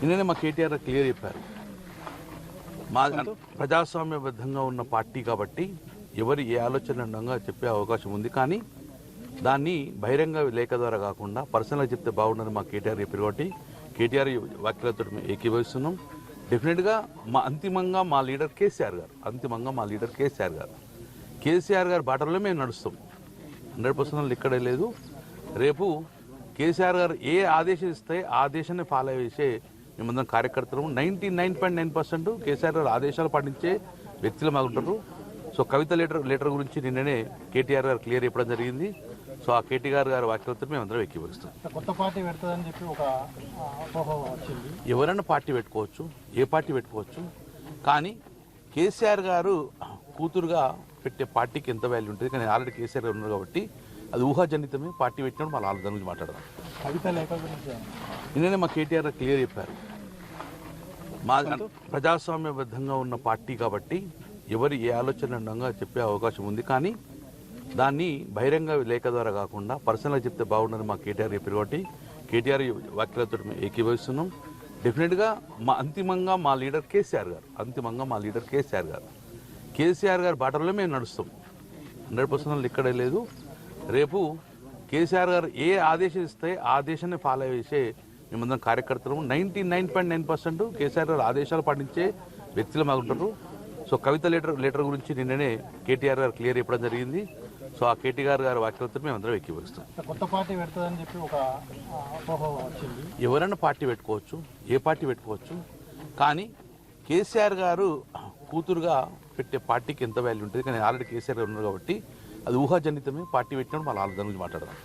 నిన్ననే మా కేటీఆర్ క్లియర్ చెప్పారు. మా ప్రజాస్వామ్యబద్ధంగా ఉన్న పార్టీ కాబట్టి ఎవరు ఏ ఆలోచన ఉండగా చెప్పే అవకాశం ఉంది. కానీ దాన్ని బహిరంగ లేఖ ద్వారా కాకుండా పర్సనల్గా చెప్తే బాగుండని మా కేటీఆర్ చెప్పారు కాబట్టి కేటీఆర్ వ్యాఖ్యలతో మేము ఏకీభవిస్తున్నాం. డెఫినెట్గా మా అంతిమంగా మా లీడర్ కేసీఆర్ గారు అంతిమంగా మా లీడర్ కేసీఆర్ గారు. కేసీఆర్ గారి బాటలో మేము నడుస్తాం. హండ్రెడ్ పర్సెంట్ ఇక్కడే లేదు. రేపు కేసీఆర్ గారు ఏ ఆదేశం ఇస్తే ఆ ఆదేశాన్ని ఫాలో చేసే మేమందరం కార్యకర్తలు ninety nine point nine percent KCR గారు ఆదేశాలు పాటించే వ్యక్తులు మాకుంటారు సో కవిత లెటర్ లెటర్ గురించి నిన్ననే కేటీఆర్ గారు క్లియర్ చెప్పడం జరిగింది. సో ఆ కేటీఆర్ గారి వ్యాఖ్యలతో మేమందరం ఎక్కివస్తాం కొత్త పార్టీ పెడుతుందని చెప్పి ఒక ఎవరైనా పార్టీ పెట్టుకోవచ్చు ఏ పార్టీ పెట్టుకోవచ్చు కానీ కేసీఆర్ గారు కూతురుగా పెట్టే పార్టీకి ఎంత వాల్యూ ఉంటుంది? కానీ ఆల్రెడీ కేసీఆర్ గారు ఉన్నారు కాబట్టి అది ఊహాజనితమే పార్టీ పెట్టినప్పుడు మళ్ళీ ఆలోచన గురించి మాట్లాడదాం. కవిత లేఖ గురించి నిన్ననే మా కేటీఆర్ క్లియర్ చెప్పారు. మా ప్రజాస్వామ్యబద్ధంగా ఉన్న పార్టీ కాబట్టి ఎవరు ఏ ఆలోచన ఉండగా చెప్పే అవకాశం ఉంది. కానీ దాన్ని బహిరంగ లేఖ ద్వారా కాకుండా పర్సనల్గా చెప్తే బాగుండని మా కేటీఆర్ చెప్పారు కాబట్టి కేటీఆర్ వ్యాఖ్యలతో మేము ఏకీభవిస్తున్నాం. డెఫినెట్గా మా అంతిమంగా మా లీడర్ కేసీఆర్ గారు అంతిమంగా మా లీడర్ కేసీఆర్ గారు. కేసీఆర్ గారి బాటలో మేము నడుస్తాం. హండ్రెడ్ పర్సెంట్ ఇక్కడే లేదు. రేపు కేసీఆర్ గారు ఏ ఆదేశం ఇస్తే ఆ ఆదేశాన్ని ఫాలో చేసే మేమందరం కార్యకర్తలు ninety nine point nine percent KCR గారు ఆదేశాలు పాటించే వ్యక్తులు మాకుంటారు సో కవిత లెటర్ లెటర్ గురించి నిన్ననే కేటీఆర్ గారు క్లియర్ చెప్పడం జరిగింది. సో ఆ కేటీఆర్ గారి వ్యాఖ్యలతో మేమందరం ఎక్కివస్తాం కొత్త పార్టీ పెడుతుందని చెప్పి ఒక ఎవరైనా పార్టీ పెట్టుకోవచ్చు ఏ పార్టీ పెట్టుకోవచ్చు కానీ కేసీఆర్ గారు కూతురుగా పెట్టే పార్టీకి ఎంత వాల్యూ ఉంటుంది? కానీ ఆల్రెడీ కేసీఆర్ గారు ఉన్నారు కాబట్టి అది ఊహాజనితమే పార్టీ పెట్టినప్పుడు మళ్ళీ ఆలోచన గురించి మాట్లాడదాం.